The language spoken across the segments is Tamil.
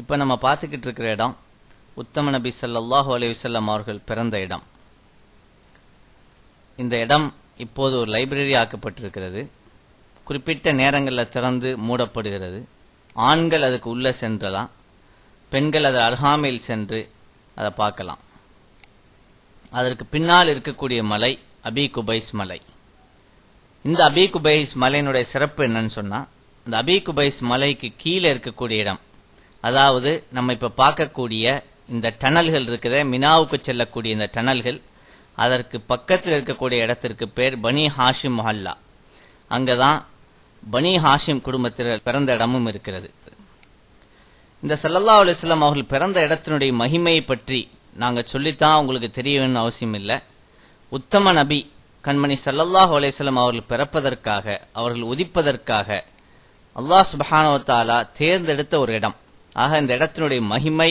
இப்போ நம்ம பார்த்துக்கிட்டு இருக்கிற இடம் உத்தம நபி ஸல்லல்லாஹு அலைஹி அவர்கள் பிறந்த இடம். இந்த இடம் இப்போது ஒரு லைப்ரரி ஆக்கப்பட்டிருக்கிறது. குறிப்பிட்ட நேரங்களில் திறந்து மூடப்படுகிறது. ஆண்கள் அதுக்கு உள்ளே சென்றலாம். பெண்கள் அது அருகாமையில் சென்று அதை பார்க்கலாம். அதற்கு பின்னால் இருக்கக்கூடிய மலை அபி குபைஸ் மலை. இந்த அபி குபைஸ் மலையினுடைய சிறப்பு என்னன்னு சொன்னா இந்த அபி குபைஸ் மலைக்கு கீழே இருக்கக்கூடிய இடம் அதாவது நம்ம இப்ப பார்க்கக்கூடிய இந்த டனல்கள் இருக்குதே மினாவுக்கு செல்லக்கூடிய இந்த டனல்கள் அதற்கு பக்கத்தில் இருக்கக்கூடிய இடத்திற்கு பேர் பனி ஹாஷிம் மொஹல்லா. அங்கதான் பனி ஹாஷிம் குடும்பத்தில் பிறந்த இடமும் இருக்கிறது. இந்த சல்லல்லா அலைஹி அவர்கள் பிறந்த இடத்தினுடைய மகிமையை பற்றி நாங்கள் சொல்லித்தான் உங்களுக்கு தெரிய அவசியம் இல்லை. உத்தம நபி கண்மணி சல்லல்லாஹ் அலைஹி அவர்கள் பிறப்பதற்காக அவர்கள் உதிப்பதற்காக அல்லாஹ் சுபஹானவத்தாலா தேர்ந்தெடுத்த ஒரு இடம். ஆக இந்த இடத்தினுடைய மகிமை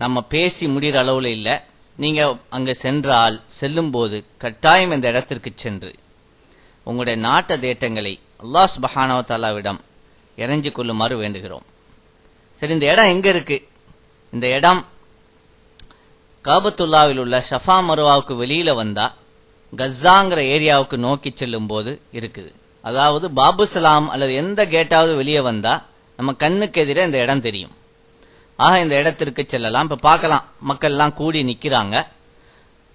நம்ம பேசி முடிகிற அளவில் இல்லை. நீங்க அங்கே சென்றால் செல்லும்போது கட்டாயம் இந்த இடத்திற்கு சென்று உங்களுடைய நாட்ட தேட்டங்களை அல்லாஸ் சுப்ஹானஹு வ இறைஞ்சு கொள்ளுமாறு வேண்டுகிறோம். சரி இந்த இடம் எங்க இருக்கு? இந்த இடம் காபத்துல்லாவில் உள்ள ஷஃபா மருவாவுக்கு வெளியில வந்தா கஸாங்கிற ஏரியாவுக்கு நோக்கி செல்லும் போது இருக்குது. அதாவது பாபு சலாம் அல்லது எந்த கேட்டாவது வெளியே வந்தா நம்ம கண்ணுக்கு எதிரே இந்த இடம் தெரியும். ஆக இந்த இடத்திற்கு செல்லலாம். இப்ப பார்க்கலாம். மக்கள் எல்லாம் கூடி நிக்கிறாங்க.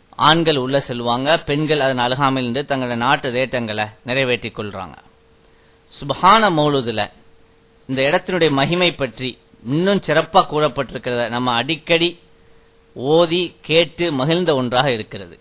ஆண்கள் உள்ள செல்வாங்க. பெண்கள் அதன் அழுகாமல் இருந்து தங்களோட நாட்டு தேட்டங்களை நிறைவேற்றிக் கொள்றாங்க. சுபஹான மௌலுதுல இந்த இடத்தினுடைய மகிமை பற்றி இன்னும் சிறப்பாக கூறப்பட்டிருக்கிறத நம்ம அடிக்கடி ஓதி கேட்டு மகிழ்ந்த ஒன்றாக இருக்கிறது.